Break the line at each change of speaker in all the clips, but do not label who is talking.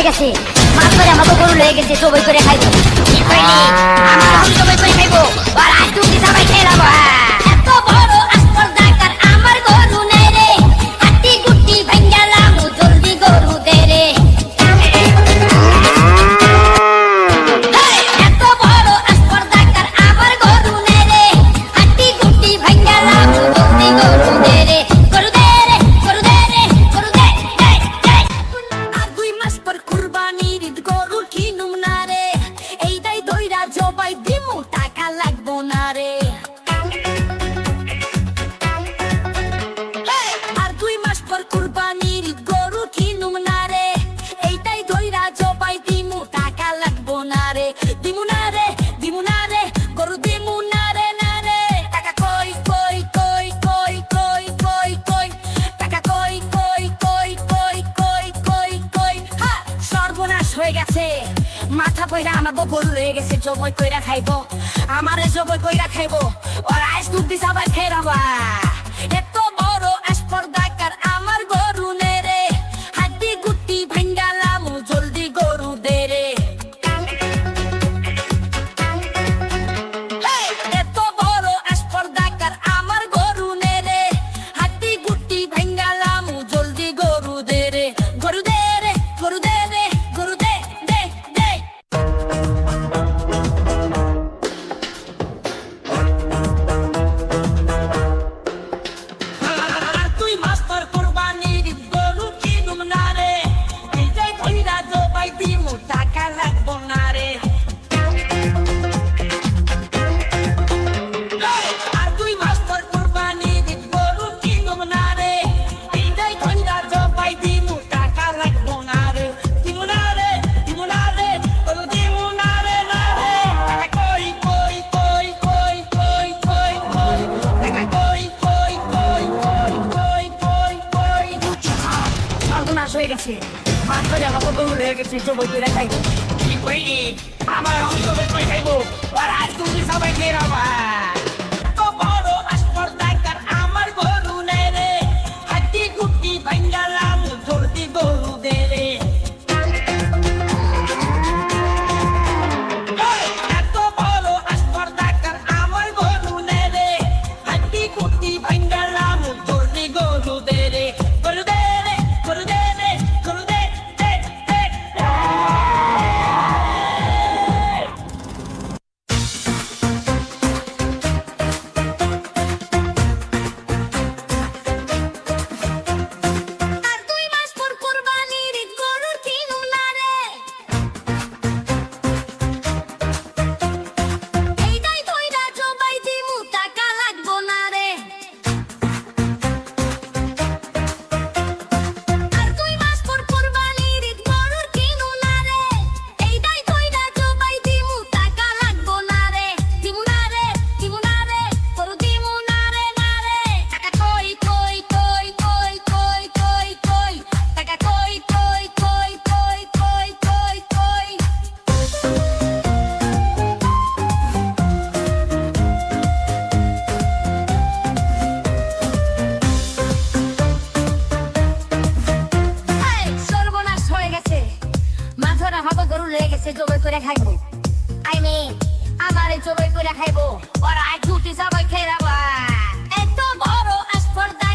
লেগেছে গেছে। মাছ ধরে আমাকে গরু হয়ে গেছে সবাই করে
খাইতো সময় কইরা খাইবো আমারে সময় কইরা খাইবো ওরা আইস দুধ দিস আবার খেয়ে দৌড়ে শিশু বইতে দেখাই কি করিনি। আমার অন্তবেশ খাইবো। আর আজ তুমি সবাই খেয়ে খাইবো। আই মিন আমারে জবাই করে খাইবো। ওরা আই জুটি সবাই খেরাবা এত বড় আস্পর্ধা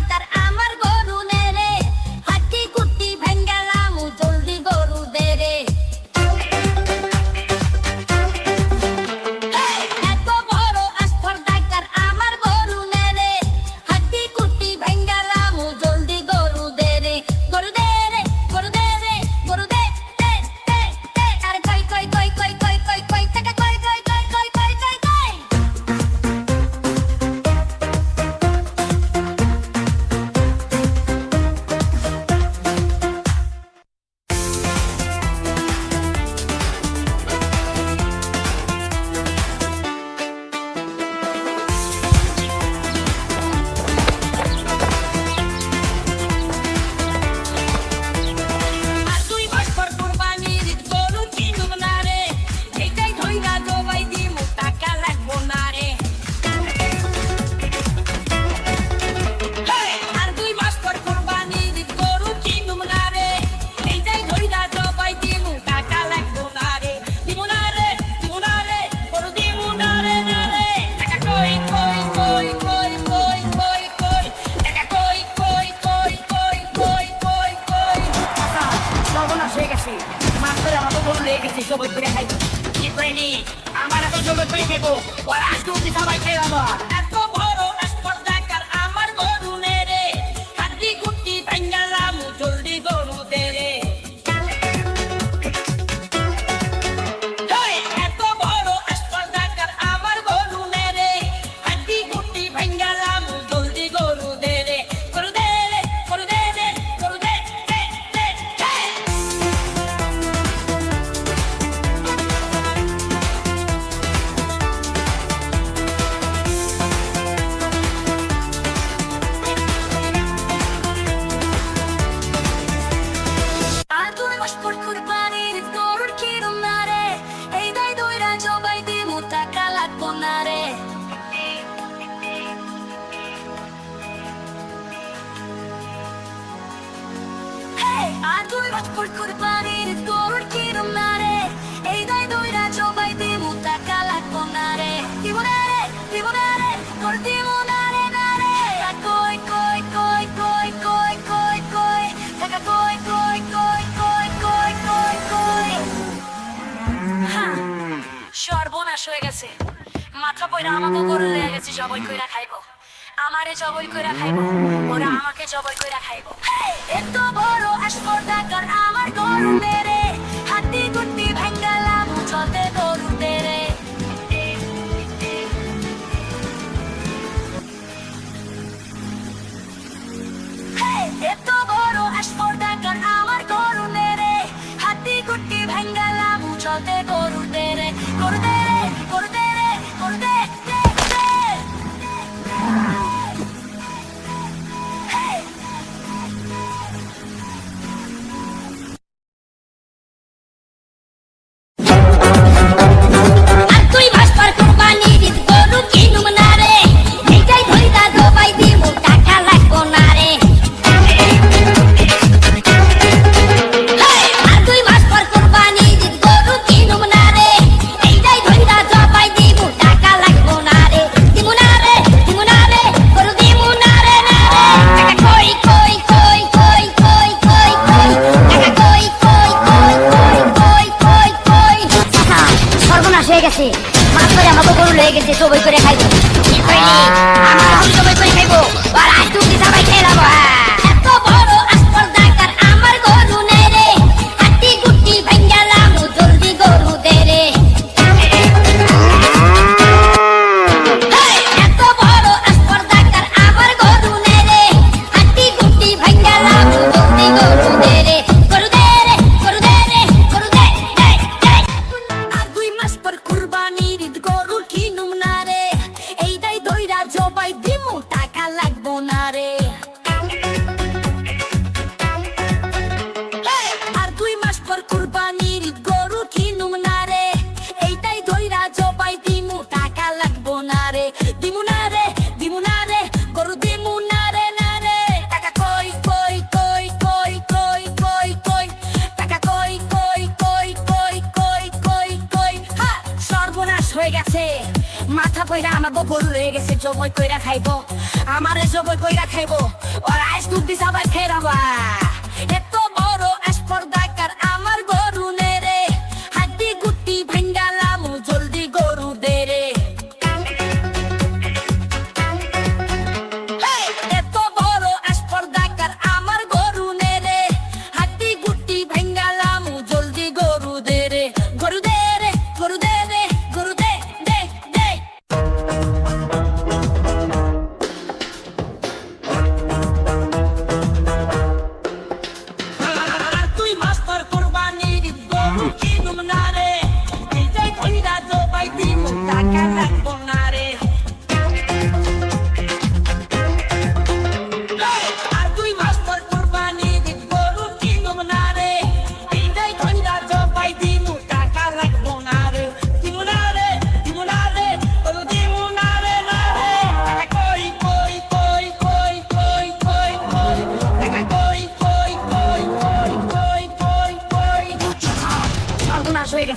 Come on. কইরা আমাকে করে
লেগে গেছে, জবই কইরা খাইবো। আমারে জবই কইরা খাইবো, ওরা আমাকে জবই কইরা খাইবো। এত বড় আসপর ডাকার আমার গরু মেরে।
জবই
কইরা খাইব আমারে জবই কইরা খাইব ওরা আইস দুধ দিস আবার খেরাবা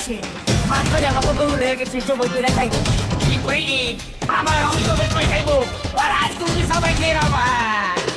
আসে মাঝখানে আমার
বন্ধু হয়ে গেছে সব বন্ধুরা খাইব। কি কইনি আমার অন্তরে খাইব। আর আজ তুমি সবাই খেয়ে আমার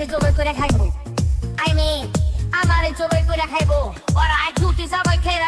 কাছে জোগাড় করে খাইবো।
আই মিন আমার জোগাড় করে খাইবো। ওরা জুটি সবাই খেয়ে